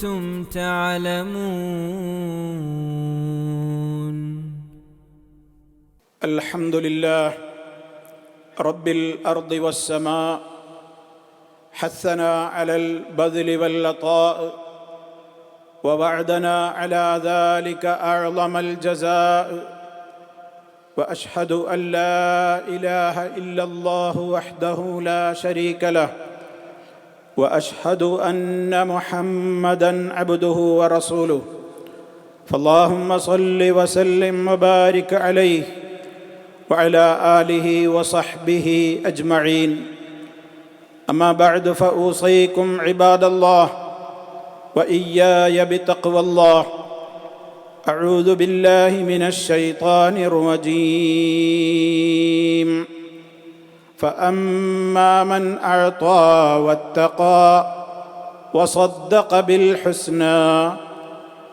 كنتم تعلمون. الحمد لله رب الأرض والسماء حثنا على البذل واللطاء ووعدنا على ذلك أعظم الجزاء وأشهد أن لا إله إلا الله وحده لا شريك له وأشهد أن محمدا عبده ورسوله. فاللهم صل وسلم وبارك عليه وعلى آله وصحبه أجمعين. أما بعد فأوصيكم عباد الله وإياي بتقوى الله. أعوذ بالله من الشيطان الرجيم. فاما من اعطى واتقى وصدق بالحسنى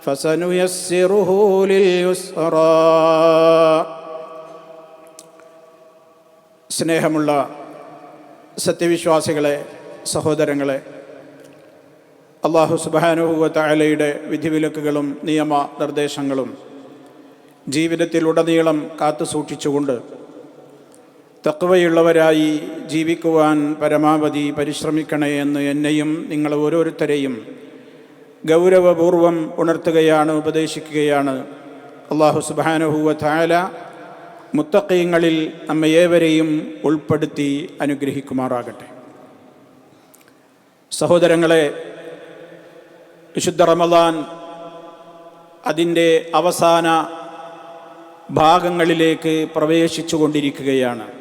فسنيسره لليسرى സ്നേഹമുള്ള സത്യവിശ്വാസികളെ സഹോദരങ്ങളെ അള്ളാഹു സുബാനുഹുവ താലയുടെ വിധിവിലക്കുകളും നിയമ നിർദ്ദേശങ്ങളും ജീവിതത്തിലുടനീളം കാത്തു സൂക്ഷിച്ചുകൊണ്ട് തക്കവയുള്ളവരായി ജീവിക്കുവാൻ പരമാവധി പരിശ്രമിക്കണേ എന്ന് എന്നെയും നിങ്ങൾ ഓരോരുത്തരെയും ഗൗരവപൂർവം ഉണർത്തുകയാണ് ഉപദേശിക്കുകയാണ്. അള്ളാഹു സുബാനഹുവ താല മുത്തക്കയങ്ങളിൽ നമ്മെ ഏവരെയും ഉൾപ്പെടുത്തി അനുഗ്രഹിക്കുമാറാകട്ടെ. സഹോദരങ്ങളെ വിശുദ്ധ റമദാൻ അതിന്റെ അവസാന ഭാഗങ്ങളിലേക്ക് പ്രവേശിച്ചു കൊണ്ടിരിക്കുകയാണ്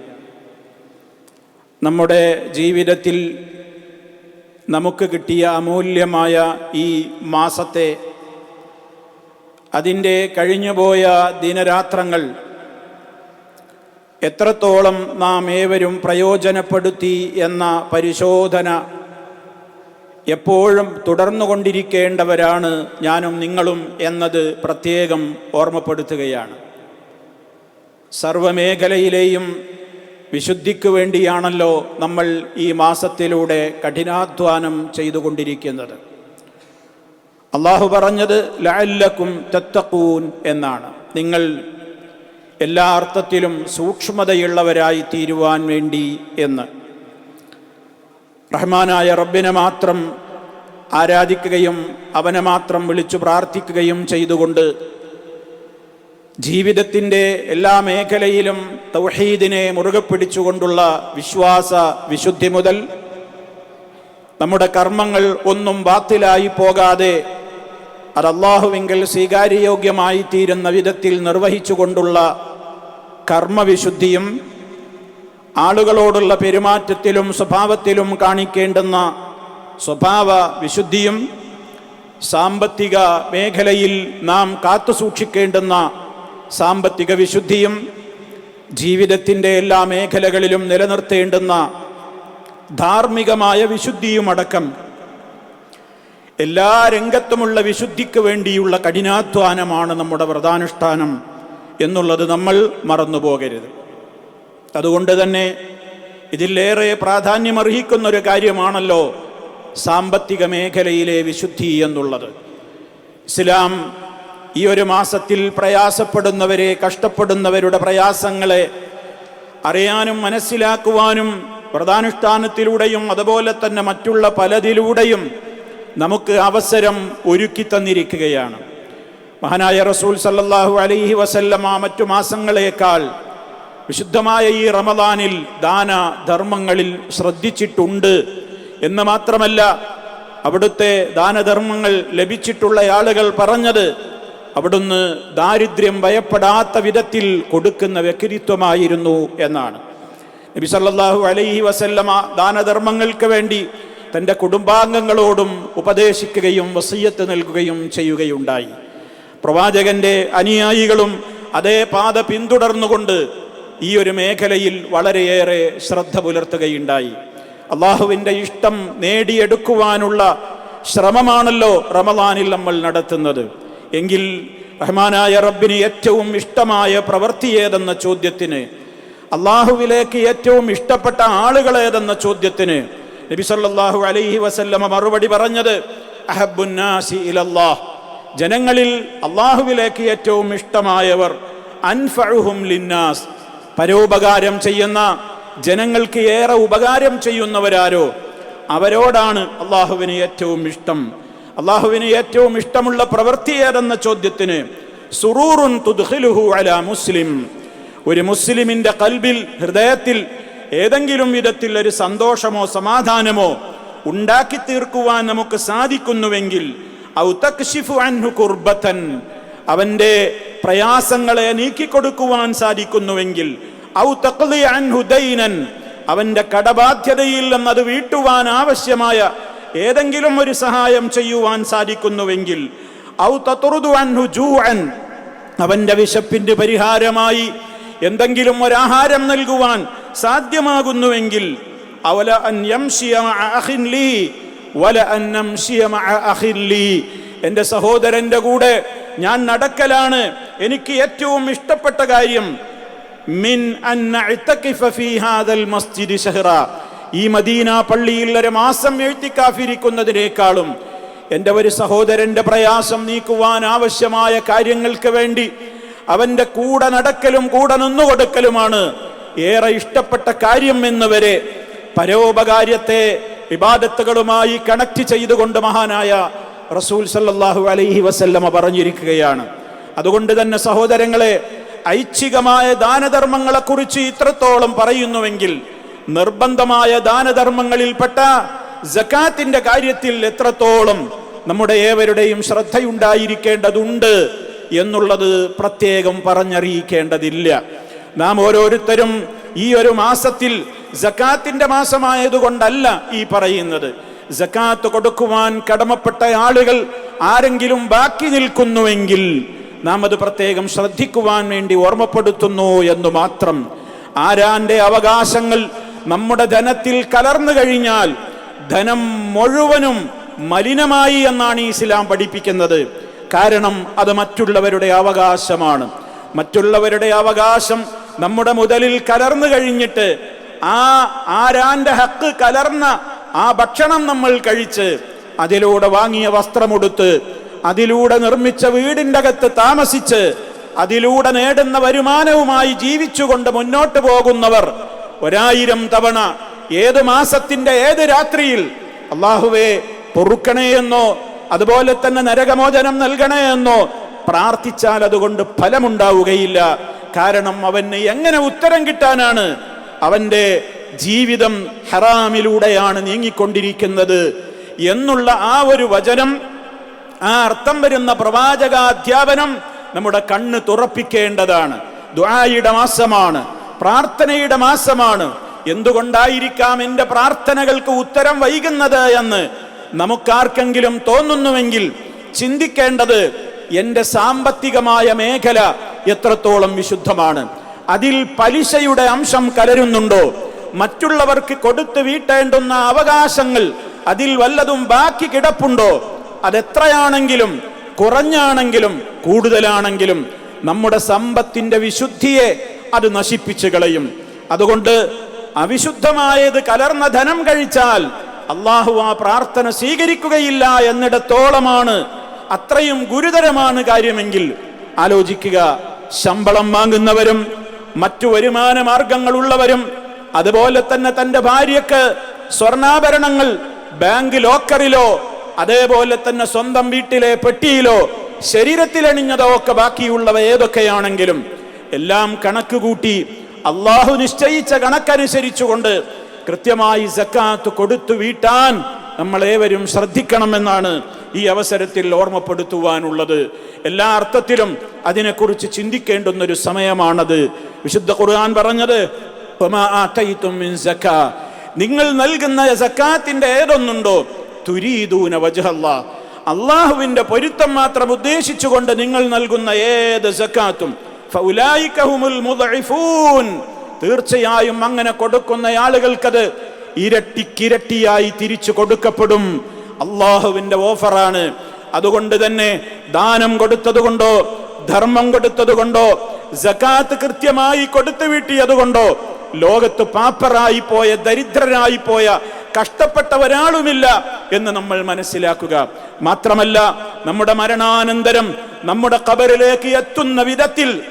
നമ്മുടെ ജീവിതത്തിൽ നമുക്ക് കിട്ടിയ അമൂല്യമായ ഈ മാസത്തെ അതിന്റെ കഴിഞ്ഞുപോയ ദിനരാത്രങ്ങൾ എത്രത്തോളം നാം ഏവരും പ്രയോജനപ്പെടുത്തി എന്ന പരിശോധന എപ്പോഴും തുടർന്നുകൊണ്ടിരിക്കേണ്ടവരാണ് ഞാനും നിങ്ങളും എന്നത് പ്രത്യേകം ഓർമ്മപ്പെടുത്തുകയാണ്. സർവമേഖലയിലെയും വിശുദ്ധിക്ക് വേണ്ടിയാണല്ലോ നമ്മൾ ഈ മാസത്തിലൂടെ കഠിനാധ്വാനം ചെയ്തുകൊണ്ടിരിക്കുന്നത്. അള്ളാഹു പറഞ്ഞത് ലഅല്ലക്കും തെത്തക്കൂൻ എന്നാണ്. നിങ്ങൾ എല്ലാ അർത്ഥത്തിലും സൂക്ഷ്മതയുള്ളവരായി തീരുവാൻ വേണ്ടി എന്ന്. റഹ്മാനായ റബ്ബിനെ മാത്രം ആരാധിക്കുകയും അവനെ മാത്രം വിളിച്ചു പ്രാർത്ഥിക്കുകയും ചെയ്തുകൊണ്ട് ജീവിതത്തിന്റെ എല്ലാ മേഖലയിലും തൗഹീദിനെ മുറുകെ പിടിച്ചുകൊണ്ടുള്ള വിശ്വാസ വിശുദ്ധി മുതൽ നമ്മുടെ കർമ്മങ്ങൾ ഒന്നും ബാത്തിലായി പോകാതെ അത് അള്ളാഹുവിങ്കൽ സ്വീകാര്യയോഗ്യമായി തീരുന്ന വിധത്തിൽ നിർവഹിച്ചുകൊണ്ടുള്ള കർമ്മവിശുദ്ധിയും ആളുകളോടുള്ള പെരുമാറ്റത്തിലും സ്വഭാവത്തിലും കാണിക്കേണ്ടുന്ന സ്വഭാവ വിശുദ്ധിയും സാമ്പത്തിക മേഖലയിൽ നാം കാത്തു സൂക്ഷിക്കേണ്ടുന്ന സാമ്പത്തിക വിശുദ്ധിയും ജീവിതത്തിന്റെ എല്ലാ മേഖലകളിലും നിലനിർത്തേണ്ടുന്ന ധാർമ്മികമായ വിശുദ്ധിയുമടക്കം എല്ലാ രംഗത്തുമുള്ള വിശുദ്ധിക്ക് വേണ്ടിയുള്ള കഠിനാധ്വാനമാണ് നമ്മുടെ വ്രതാനുഷ്ഠാനം എന്നുള്ളത് നമ്മൾ മറന്നുപോകരുത്. അതുകൊണ്ട് തന്നെ ഇതിലേറെ പ്രാധാന്യമർഹിക്കുന്നൊരു കാര്യമാണല്ലോ സാമ്പത്തിക മേഖലയിലെ വിശുദ്ധി എന്നുള്ളത്. ഇസ്ലാം ഈ ഒരു മാസത്തിൽ പ്രയാസപ്പെടുന്നവരെ കഷ്ടപ്പെടുന്നവരുടെ പ്രയാസങ്ങളെ അറിയാനും മനസ്സിലാക്കുവാനും വ്രതാനുഷ്ഠാനത്തിലൂടെയും അതുപോലെ തന്നെ മറ്റുള്ള പലതിലൂടെയും നമുക്ക് അവസരം ഒരുക്കി തന്നിരിക്കുകയാണ്. മഹാനായ റസൂൽ സല്ലാഹു അലൈഹി വസല്ലമ മറ്റു മാസങ്ങളേക്കാൾ വിശുദ്ധമായ ഈ റമദാനിൽ ദാന ധർമ്മങ്ങളിൽ ശ്രദ്ധിച്ചിട്ടുണ്ട് എന്ന് മാത്രമല്ല അവിടുത്തെ ദാനധർമ്മങ്ങൾ ലഭിച്ചിട്ടുള്ള ആളുകൾ പറഞ്ഞത് അവിടുന്ന് ദാരിദ്ര്യം ഭയപ്പെടാത്ത വിധത്തിൽ കൊടുക്കുന്ന വ്യക്തിത്വമായിരുന്നു എന്നാണ്. നബി സല്ലാഹു അലൈഹി വസല്ലമ ദാനധർമ്മങ്ങൾക്ക് വേണ്ടി തന്റെ കുടുംബാംഗങ്ങളോടും ഉപദേശിക്കുകയും വസീയത്ത് നൽകുകയും ചെയ്യുകയുണ്ടായി. പ്രവാചകന്റെ അനുയായികളും അതേ പാത പിന്തുടർന്നുകൊണ്ട് ഈ ഒരു മേഖലയിൽ വളരെയേറെ ശ്രദ്ധ പുലർത്തുകയുണ്ടായി. അള്ളാഹുവിന്റെ ഇഷ്ടം നേടിയെടുക്കുവാനുള്ള ശ്രമമാണല്ലോ റമദാനിൽ നമ്മൾ നടത്തുന്നത്. എങ്കിൽ റഹ്മാനായ റബ്ബിന് ഏറ്റവും ഇഷ്ടമായ പ്രവൃത്തി ഏതെന്ന ചോദ്യത്തിന് അള്ളാഹുവിലേക്ക് ഏറ്റവും ഇഷ്ടപ്പെട്ട ആളുകൾ ഏതെന്ന ചോദ്യത്തിന് നബി സല്ലല്ലാഹു അലൈഹി വസല്ലമ മറുപടി പറഞ്ഞത് ജനങ്ങളിൽ അള്ളാഹുവിലേക്ക് ഏറ്റവും ഇഷ്ടമായവർ അൻഫഴുഹും ലിന്നാസ്. പരോപകാരം ചെയ്യുന്ന ജനങ്ങൾക്ക് ഏറെ ഉപകാരം ചെയ്യുന്നവരാരോ അവരോടാണ് അള്ളാഹുവിന് ഏറ്റവും ഇഷ്ടം. അള്ളാഹുവിന് ഏറ്റവും ഇഷ്ടമുള്ള പ്രവൃത്തി ഏതെന്ന ചോദ്യത്തിന് സുറൂറുൻ തുദ്ഖിലുഹു അല മുസ്ലിം. ഒരു മുസ്ലിമിന്റെ കൽബിൽ ഹൃദയത്തിൽ ഏതെങ്കിലും വിധത്തിൽ ഒരു സന്തോഷമോ സമാധാനമോ ഉണ്ടാക്കി തീർക്കുവാൻ നമുക്ക് സാധിക്കുന്നുവെങ്കിൽ അവന്റെ പ്രയാസങ്ങളെ നീക്കിക്കൊടുക്കുവാൻ സാധിക്കുന്നുവെങ്കിൽ അവന്റെ കടബാധ്യതയിൽ നിന്നത് വീട്ടുവാൻ ആവശ്യമായ ഏതെങ്കിലും ഒരു സഹായം ചെയ്യുവാൻ സാധിക്കുന്നുവെങ്കിൽ അവന്റെ വിശപ്പിന്റെ പരിഹാരമായി എന്തെങ്കിലും ഒരാഹാരം നൽകുവാൻ സാധ്യമാകുന്നുവെങ്കിൽ അവല അൻ വല എന്റെ സഹോദരന്റെ കൂടെ ഞാൻ നടക്കലാണ് എനിക്ക് ഏറ്റവും ഇഷ്ടപ്പെട്ട കാര്യം മിൻ അൻ ഫീ ഹാദൽ മസ്ജിദ് ഈ മദീന പള്ളിയിൽ ഒരു മാസം എഴുത്തിക്കാഫിരിക്കുന്നതിനേക്കാളും എന്റെ ഒരു സഹോദരന്റെ പ്രയാസം നീക്കുവാൻ ആവശ്യമായ കാര്യങ്ങൾക്ക് വേണ്ടി അവന്റെ കൂടെ നടക്കലും കൂടെ നിന്നുകൊടുക്കലുമാണ് ഏറെ ഇഷ്ടപ്പെട്ട കാര്യം എന്നുവരെ പരോപകാര്യത്തെ വിവാദത്തുകളുമായി കണക്ട് ചെയ്തുകൊണ്ട് മഹാനായ റസൂൽ സല്ലാഹു അലൈഹി വസല്ലമ പറഞ്ഞിരിക്കുകയാണ്. അതുകൊണ്ട് തന്നെ സഹോദരങ്ങളെ ഐച്ഛികമായ ദാനധർമ്മങ്ങളെക്കുറിച്ച് ഇത്രത്തോളം പറയുന്നുവെങ്കിൽ നിർബന്ധമായ ദാനധർമ്മങ്ങളിൽപ്പെട്ട ജക്കാത്തിന്റെ കാര്യത്തിൽ എത്രത്തോളം നമ്മുടെ ഏവരുടെയും ശ്രദ്ധയുണ്ടായിരിക്കേണ്ടതുണ്ട് എന്നുള്ളത് പ്രത്യേകം പറഞ്ഞറിയിക്കേണ്ടതില്ല. നാം ഓരോരുത്തരും ഈ ഒരു മാസത്തിൽ ജക്കാത്തിന്റെ മാസമായതുകൊണ്ടല്ല ഈ പറയുന്നത്. ജക്കാത്ത് കൊടുക്കുവാൻ കടമപ്പെട്ട ആളുകൾ ആരെങ്കിലും ബാക്കി നിൽക്കുന്നുവെങ്കിൽ നാം അത് പ്രത്യേകം ശ്രദ്ധിക്കുവാൻ വേണ്ടി ഓർമ്മപ്പെടുത്തുന്നു എന്ന് മാത്രം. ആരാന്റെ അവകാശങ്ങൾ നമ്മുടെ ധനത്തിൽ കലർന്നു കഴിഞ്ഞാൽ ധനം മുഴുവനും മലിനമായി എന്നാണ് ഈ ഇസ്ലാം പഠിപ്പിക്കുന്നത്. കാരണം അത് മറ്റുള്ളവരുടെ അവകാശമാണ്. മറ്റുള്ളവരുടെ അവകാശം നമ്മുടെ മുതലിൽ കലർന്നു കഴിഞ്ഞിട്ട് ആ ആരാന്റെ ഹക്ക് കലർന്ന ആ ഭക്ഷണം നമ്മൾ കഴിച്ച് അതിലൂടെ വാങ്ങിയ വസ്ത്രമുടുത്ത് അതിലൂടെ നിർമ്മിച്ച വീടിന്റെ അകത്ത് താമസിച്ച് അതിലൂടെ നേടുന്ന വരുമാനവുമായി ജീവിച്ചുകൊണ്ട് മുന്നോട്ട് പോകുന്നവർ ഒരായിരം തവണ ഏത് മാസത്തിന്റെ ഏത് രാത്രിയിൽ അള്ളാഹുവെ പൊറുക്കണേ എന്നോ അതുപോലെ തന്നെ നരകമോചനം നൽകണേ എന്നോ പ്രാർത്ഥിച്ചാൽ അതുകൊണ്ട് ഫലമുണ്ടാവുകയില്ല. കാരണം അവന് എങ്ങനെ ഉത്തരം കിട്ടാനാണ്? അവന്റെ ജീവിതം ഹറാമിലൂടെയാണ് നീങ്ങിക്കൊണ്ടിരിക്കുന്നത്. എന്നുള്ള ആ ഒരു വചനം ആ അർത്ഥം വരുന്ന പ്രവാചകാധ്യാപനം നമ്മുടെ കണ്ണ് തുറപ്പിക്കേണ്ടതാണ്. ദ്വായുടെ മാസമാണ്. പ്രാർത്ഥനയുടെ മാസമാണ്. എന്തുകൊണ്ടായിരിക്കാം എന്റെ പ്രാർത്ഥനകൾക്ക് ഉത്തരം വൈകുന്നത് എന്ന് നമുക്കാർക്കെങ്കിലും തോന്നുന്നുവെങ്കിൽ ചിന്തിക്കേണ്ടത് എന്റെ സാമ്പത്തികമായ മേഖല എത്രത്തോളം വിശുദ്ധമാണ്. അതിൽ പലിശയുടെ അംശം കലരുന്നുണ്ടോ? മറ്റുള്ളവർക്ക് കൊടുത്തു വീട്ടേണ്ടുന്ന അവകാശങ്ങൾ അതിൽ വല്ലതും ബാക്കി കിടപ്പുണ്ടോ? അതെത്രയാണെങ്കിലും കുറഞ്ഞാണെങ്കിലും കൂടുതലാണെങ്കിലും നമ്മുടെ സമ്പത്തിന്റെ വിശുദ്ധിയെ അത് നശിപ്പിച്ചു കളയും. അതുകൊണ്ട് അവിശുദ്ധമായത് കലർന്ന ധനം കഴിച്ചാൽ അള്ളാഹു ആ പ്രാർത്ഥന സ്വീകരിക്കുകയില്ല എന്നിടത്തോളമാണ്. അത്രയും ഗുരുതരമാണ് കാര്യമെങ്കിൽ ആലോചിക്കുക. ശമ്പളം വാങ്ങുന്നവരും മറ്റു വരുമാന മാർഗങ്ങളുള്ളവരും അതുപോലെ തന്നെ തന്റെ ഭാര്യക്ക് സ്വർണാഭരണങ്ങൾ ബാങ്ക് ലോക്കറിലോ അതേപോലെ തന്നെ സ്വന്തം വീട്ടിലെ പെട്ടിയിലോ ശരീരത്തിലണിഞ്ഞതോ ഒക്കെ ബാക്കിയുള്ളവ ഏതൊക്കെയാണെങ്കിലും എല്ലാം കണക്ക് കൂട്ടി അള്ളാഹു നിശ്ചയിച്ച കണക്കനുസരിച്ചുകൊണ്ട് കൃത്യമായി സക്കാത്ത് കൊടുത്തു വീട്ടാൻ നമ്മൾ ഏവരും ശ്രദ്ധിക്കണമെന്നാണ് ഈ അവസരത്തിൽ ഓർമ്മപ്പെടുത്തുവാനുള്ളത്. എല്ലാ അർത്ഥത്തിലും അതിനെക്കുറിച്ച് ചിന്തിക്കേണ്ടുന്ന ഒരു സമയമാണത്. വിശുദ്ധ ഖുർആൻ പറഞ്ഞത് നിങ്ങൾ നൽകുന്ന സക്കാത്തിന്റെ ഏതൊന്നുണ്ടോ തുരീദൂന വജഹല്ല അള്ളാഹുവിന്റെ പൊരുത്തം മാത്രം ഉദ്ദേശിച്ചുകൊണ്ട് നിങ്ങൾ നൽകുന്ന ഏത് സക്കാത്തും. തീർച്ചയായും അങ്ങനെ കൊടുക്കുന്ന ആളുകൾക്കത് ഇരട്ടിക്കിരട്ടിയായി തിരിച്ചു കൊടുക്കപ്പെടും. അള്ളാഹുവിന്റെ ഓഫറാണ്. അതുകൊണ്ട് തന്നെ ദാനം കൊടുത്തതുകൊണ്ടോ ധർമ്മം കൊടുത്തതുകൊണ്ടോ ജക്കാത്ത് കൃത്യമായി കൊടുത്തു വീട്ടിയതുകൊണ്ടോ ലോകത്ത് പാപ്പറായി പോയ ദരിദ്രരായി പോയ കഷ്ടപ്പെട്ട ഒരാളുമില്ല എന്ന് നമ്മൾ മനസ്സിലാക്കുക. മാത്രമല്ല നമ്മുടെ മരണാനന്തരം നമ്മുടെ കബറിലേക്ക് എത്തുന്ന വിധത്തിൽ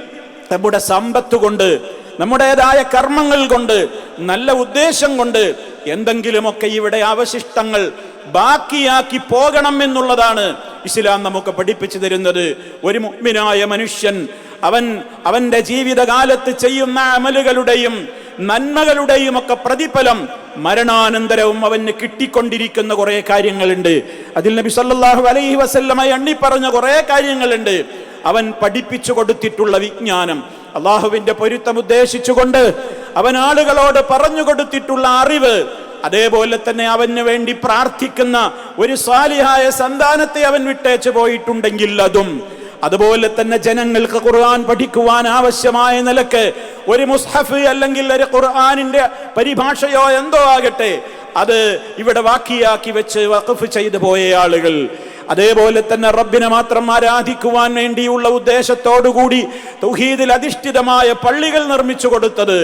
നമ്മുടെ സമ്പത്ത് കൊണ്ട് നമ്മുടേതായ കർമ്മങ്ങൾ കൊണ്ട് നല്ല ഉദ്ദേശം കൊണ്ട് എന്തെങ്കിലുമൊക്കെ ഇവിടെ അവശിഷ്ടങ്ങൾ ബാക്കിയാക്കി പോകണം എന്നുള്ളതാണ് ഇസ്ലാം നമുക്ക് പഠിപ്പിച്ചു തരുന്നത്. ഒരു മുഗ്മിനായ മനുഷ്യൻ അവൻ അവന്റെ ജീവിതകാലത്ത് ചെയ്യുന്ന അമലുകളുടെയും നന്മകളുടെയും ഒക്കെ പ്രതിഫലം മരണാനന്തരവും അവന് കിട്ടിക്കൊണ്ടിരിക്കുന്ന കുറെ കാര്യങ്ങളുണ്ട്. അതിൽ നബി സല്ലാഹു അലൈഹി വസല്ലമ എണ്ണി പറഞ്ഞ കുറെ കാര്യങ്ങളുണ്ട്. അവൻ പഠിപ്പിച്ചു കൊടുത്തിട്ടുള്ള വിജ്ഞാനം. അള്ളാഹുവിന്റെ പൊരുത്തം ഉദ്ദേശിച്ചുകൊണ്ട് അവൻ ആളുകളോട് പറഞ്ഞു കൊടുത്തിട്ടുള്ള അറിവ്. അതേപോലെ തന്നെ അവന് വേണ്ടി പ്രാർത്ഥിക്കുന്ന ഒരു സാലിഹായ സന്താനത്തെ അവൻ വിട്ടേച്ചു പോയിട്ടുണ്ടെങ്കിൽ അതും. അതുപോലെ തന്നെ ജനങ്ങൾക്ക് ഖുർആൻ പഠിക്കുവാൻ ആവശ്യമായ നിലയ്ക്ക് ഒരു മുസ്ഹഫ് അല്ലെങ്കിൽ ഒരു ഖുർആാനിന്റെ പരിഭാഷയോ എന്തോ ആകട്ടെ അത് ഇവിടെ വാക്കിയാക്കി വെച്ച് വഖഫ് ചെയ്തു പോയ ആളുകൾ. അതേപോലെ തന്നെ റബ്ബിനെ മാത്രം ആരാധിക്കുവാൻ വേണ്ടിയുള്ള ഉദ്ദേശത്തോടുകൂടി തൗഹീദിൽ അധിഷ്ഠിതമായ പള്ളികൾ നിർമ്മിച്ചു കൊടുത്തത്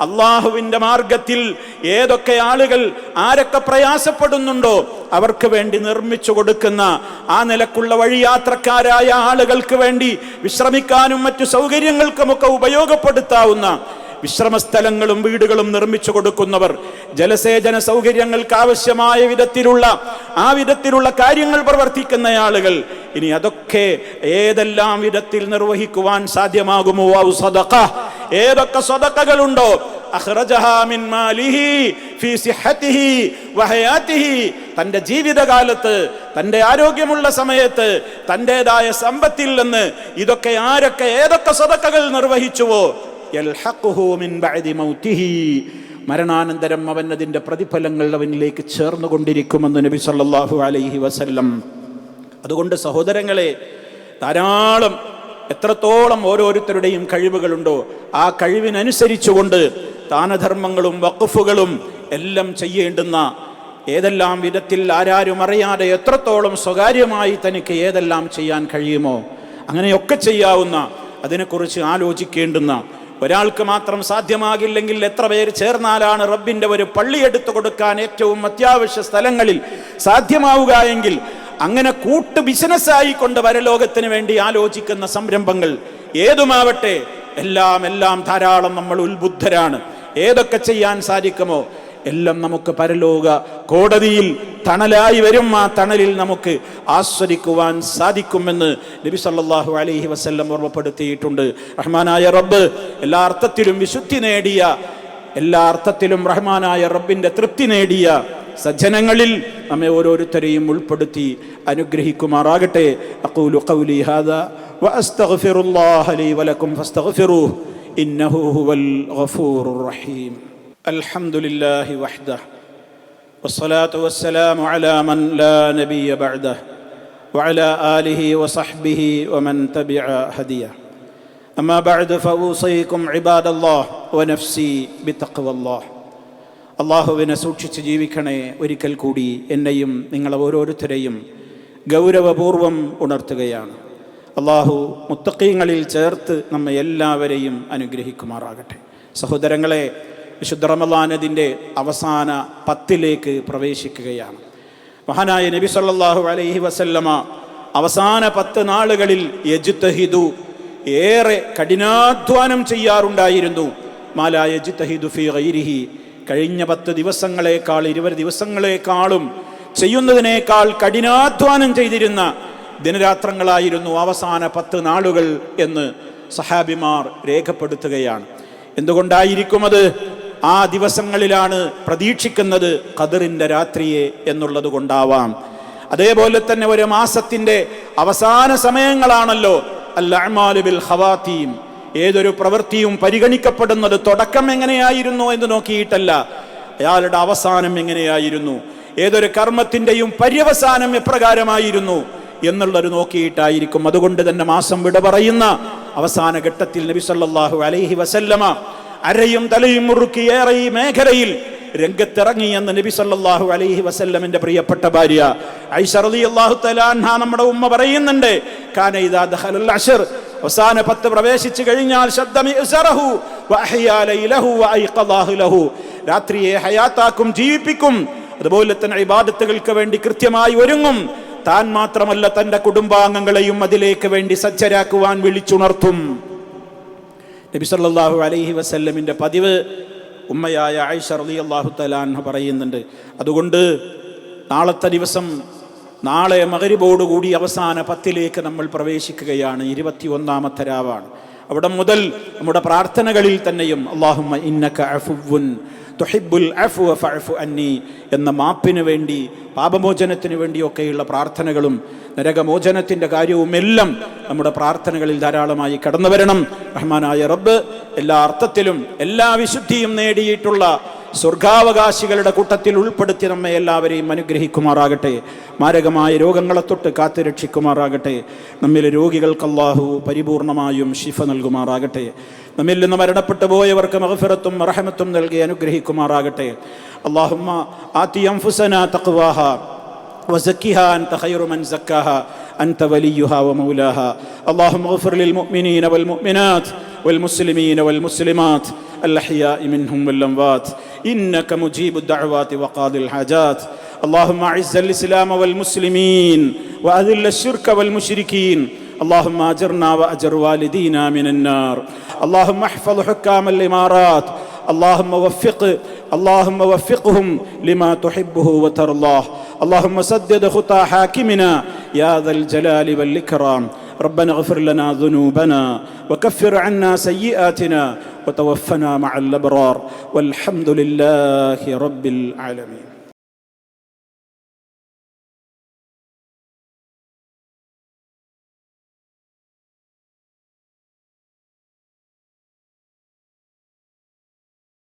അള്ളാഹുവിന്റെ മാർഗത്തിൽ ഏതൊക്കെ ആളുകൾ ആരൊക്കെ പ്രയാസപ്പെടുന്നുണ്ടോ അവർക്ക് വേണ്ടി നിർമ്മിച്ചു കൊടുക്കുന്ന ആ നിലക്കുള്ള വഴിയാത്രക്കാരായ ആളുകൾക്ക് വേണ്ടി വിശ്രമിക്കാനും മറ്റു സൗകര്യങ്ങൾക്കുമൊക്കെ ഉപയോഗപ്പെടുത്താവുന്ന വിശ്രമസ്ഥലങ്ങളും വീടുകളും നിർമ്മിച്ചു കൊടുക്കുന്നവർ ജലസേചന സൗകര്യങ്ങൾക്ക് ആവശ്യമായ വിധത്തിലുള്ള ആ വിധത്തിലുള്ള കാര്യങ്ങൾ പ്രവർത്തിക്കുന്ന ആളുകൾ. ഇനി അതൊക്കെ ഏതെല്ലാം വിധത്തിൽ നിർവഹിക്കുവാൻ സാധ്യമാകുമോ? സദഖ. ഏതൊക്കെ വഹയാതിഹി തന്റെ ജീവിതകാലത്ത് തന്റെ ആരോഗ്യമുള്ള സമയത്ത് തന്റേതായ സമ്പത്തിൽ നിന്ന് ഇതൊക്കെ ആരൊക്കെ ഏതൊക്കെ സ്വതക്കകൾ നിർവഹിച്ചുവോ? മരണാനന്തരം അവൻ അതിന്റെ പ്രതിഫലങ്ങൾ അവനിലേക്ക് ചേർന്നുകൊണ്ടിരിക്കുമെന്ന് നബി സല്ലല്ലാഹു അലൈഹി വസല്ലം അതുകൊണ്ട് സഹോദരങ്ങളെ ധാരാളം എത്രത്തോളം ഓരോരുത്തരുടെയും കഴിവുകളുണ്ടോ ആ കഴിവിനനുസരിച്ചുകൊണ്ട് ദാനധർമ്മങ്ങളും വഖഫുകളും എല്ലാം ചെയ്യേണ്ടുന്ന ഏതെല്ലാം വിധത്തിൽ ആരാരും അറിയാതെ എത്രത്തോളം സ്വകാര്യമായി തനിക്ക് ഏതെല്ലാം ചെയ്യാൻ കഴിയുമോ അങ്ങനെയൊക്കെ ചെയ്യാവുന്ന അതിനെക്കുറിച്ച് ആലോചിക്കേണ്ടുന്ന ഒരാൾക്ക് മാത്രം സാധ്യമാകില്ലെങ്കിൽ എത്ര പേര് ചേർന്നാലാണ് റബ്ബിന്റെ ഒരു പള്ളി എടുത്തു കൊടുക്കാൻ ഏറ്റവും അത്യാവശ്യ സ്ഥലങ്ങളിൽ സാധ്യമാവുക എങ്കിൽ അങ്ങനെ കൂട്ട് ബിസിനസ്സായി കൊണ്ട് വരലോകത്തിന് വേണ്ടി ആലോചിക്കുന്ന സംരംഭങ്ങൾ ഏതുമാവട്ടെ എല്ലാം എല്ലാം ധാരാളം നമ്മൾ ഉത്ബുദ്ധരാണ്. ഏതൊക്കെ ചെയ്യാൻ സാധിക്കുമോ എല്ലാം നമുക്ക് പരലോക കോടതിയിൽ തണലായി വരും. ആ തണലിൽ നമുക്ക് ആസ്വദിക്കുവാൻ സാധിക്കുമെന്ന് നബി സല്ലാഹു അലഹി വസ്ല്ലം ഓർമ്മപ്പെടുത്തിയിട്ടുണ്ട്. റഹ്മാനായ റബ്ബ് എല്ലാ അർത്ഥത്തിലും വിശുദ്ധി നേടിയ എല്ലാ അർത്ഥത്തിലും റഹ്മാനായ റബ്ബിന്റെ തൃപ്തി നേടിയ സജ്ജനങ്ങളിൽ നമ്മെ ഓരോരുത്തരെയും ഉൾപ്പെടുത്തി അനുഗ്രഹിക്കുമാറാകട്ടെ. അഖൂലു ഖൗലി ഹാദാ ഗഫൂറുർ റഹീം അൽഹംദുലില്ലാഹി വഹ്ദഹ والصلاة والسلام على من لا نبي بعده وعلى آله وصحبه ومن تبع هديه أما بعد فأوصيكم عباد الله ونفسي بتقوى الله അള്ളാഹുവിനെ സൂക്ഷിച്ച് ജീവിക്കണേ ഒരിക്കൽ കൂടി എന്നെയും നിങ്ങളെ ഓരോരുത്തരെയും ഗൗരവപൂർവം ഉണർത്തുകയാണ് അള്ളാഹു മുത്തക്കീങ്ങളിൽ ചേർത്ത് നമ്മെ എല്ലാവരെയും അനുഗ്രഹിക്കുമാറാകട്ടെ സഹോദരങ്ങളെ വിശുദ്ധ റമലാനതിന്റെ അവസാന പത്തിലേക്ക് പ്രവേശിക്കുകയാണ്. മഹാനായ നബി സല്ലാഹു അലൈഹി വസല്ലമ അവസാന പത്ത് നാളുകളിൽ യജ്തഹിദു ഏറെ കഠിനാധ്വാനം ചെയ്യാറുണ്ടായിരുന്നു. മാലാ ഹിദു ഫി ഗൈരിഹി. കഴിഞ്ഞ പത്ത് ദിവസങ്ങളെക്കാൾ ഇരുപത് ദിവസങ്ങളെക്കാളും ചെയ്യുന്നതിനേക്കാൾ കഠിനാധ്വാനം ചെയ്തിരുന്ന ദിനരാത്രങ്ങളായിരുന്നു അവസാന പത്ത് നാളുകൾ എന്ന് സഹാബിമാർ രേഖപ്പെടുത്തുകയാണ്. എന്തുകൊണ്ടായിരിക്കും അത്? ആ ദിവസങ്ങളിലാണ് പ്രതീക്ഷിക്കുന്നത് ഖദറിന്റെ രാത്രിയെ എന്നുള്ളത് കൊണ്ടാവാം. അതേപോലെ തന്നെ ഒരു മാസത്തിന്റെ അവസാന സമയങ്ങളാണല്ലോ അൽ ബിൽ ഹവാത്തീം ഏതൊരു പ്രവൃത്തിയും പരിഗണിക്കപ്പെടുന്നത് തുടക്കം എങ്ങനെയായിരുന്നു എന്ന് നോക്കിയിട്ടല്ല അയാളുടെ അവസാനം എങ്ങനെയായിരുന്നു ഏതൊരു കർമ്മത്തിന്റെയും പര്യവസാനം എപ്രകാരമായിരുന്നു എന്നുള്ളത് നോക്കിയിട്ടായിരിക്കും. അതുകൊണ്ട് തന്നെ മാസം വിട പറയുന്ന അവസാന ഘട്ടത്തിൽ നബി സല്ലല്ലാഹു അലൈഹി വസല്ലമ അരയും തലയും മുറുക്കി ഏറെ ഈ മേഖലയിൽ രംഗത്തിറങ്ങി എന്ന് നബി സല്ലാഹു അലൈഹി വസല്ലമിന്റെ പ്രിയപ്പെട്ട ഭാര്യ ഐഷ റളിയല്ലാഹു തആല നമ്മുടെ ഉമ്മ പറയുന്നുണ്ട് അവസാന പത്ത് പ്രവേശിച്ചു കഴിഞ്ഞാൽ രാത്രിയെ ഹയാത്താക്കും ജീവിപ്പിക്കും. അതുപോലെ തന്നെ ഇബാദത്തുകൾക്ക് വേണ്ടി കൃത്യമായി ഒരുങ്ങും. താൻ മാത്രമല്ല തന്റെ കുടുംബാംഗങ്ങളെയും അതിലേക്ക് വേണ്ടി സജ്ജരാക്കുവാൻ വിളിച്ചുണർത്തും. നബി സല്ലല്ലാഹു അലൈഹി വസല്ലമിന്റെ പതിവ് ഉമ്മയായ ആയിഷ റളിയല്ലാഹു തആല പറയുന്നുണ്ട്. അതുകൊണ്ട് നാളത്തെ ദിവസം നാളെ മകരിബോടുകൂടി അവസാന പത്തിലേക്ക് നമ്മൾ പ്രവേശിക്കുകയാണ്. ഇരുപത്തി ഒന്നാമത്തെ രാവാണ്. അവിടെ മുതൽ നമ്മുടെ പ്രാർത്ഥനകളിൽ തന്നെയും അള്ളാഹുമ്മ ഇന്നക അഫുവുൻ തുഹിബ്ബുൽ അഫ്വ ഫഅഫു അന്നി എന്ന മാപ്പിന് വേണ്ടി പാപമോചനത്തിന് വേണ്ടിയൊക്കെയുള്ള പ്രാർത്ഥനകളും നരകമോചനത്തിന്റെ കാര്യവും എല്ലാം നമ്മുടെ പ്രാർത്ഥനകളിൽ ധാരാളമായി കടന്നു വരണം റഹ്മാനായ റബ്ബ് എല്ലാ അർത്ഥത്തിലും എല്ലാ വിശുദ്ധിയും നേടിയിട്ടുള്ള സ്വർഗാവകാശികളുടെ കൂട്ടത്തിൽ ഉൾപ്പെടുത്തി നമ്മെ എല്ലാവരെയും അനുഗ്രഹിക്കുമാറാകട്ടെ മാരകമായ രോഗങ്ങളെ തൊട്ട് കാത്തു രക്ഷിക്കുമാറാകട്ടെ നമ്മിലെ രോഗികൾക്ക് അള്ളാഹു പരിപൂർണമായും ശിഫ നൽകുമാറാകട്ടെ നമ്മിൽ നിന്ന് മരണപ്പെട്ടു പോയവർക്ക് മഹഫിറത്തും റഹമത്തും നൽകി അനുഗ്രഹിക്കുമാറാകട്ടെ അള്ളാഹുമ്മ ആത്തി അംഫുസന തഖ്വാഹ وزكها أنت خير من زكاها أنت وليها ومولاها اللهم اغفر للمؤمنين والمؤمنات والمسلمين والمسلمات الأحياء منهم والأموات. إنك مجيب الدعوات وقاضي الحاجات. اللهم أعز الإسلام والمسلمين وأذل الشرك والمشركين. اللهم أجرنا وأجر والدينا من النار. اللهم احفظ حكام الإمارات. اللهم وفق اللهم وفقهم لما تحبه وترضاه. اللهم سدد خطى حاكمنا. يا ذا الجلال والإكرام. ربنا اغفر لنا ذنوبنا وكفر عنا سيئاتنا وتوفنا مع الأبرار والحمد لله رب العالمين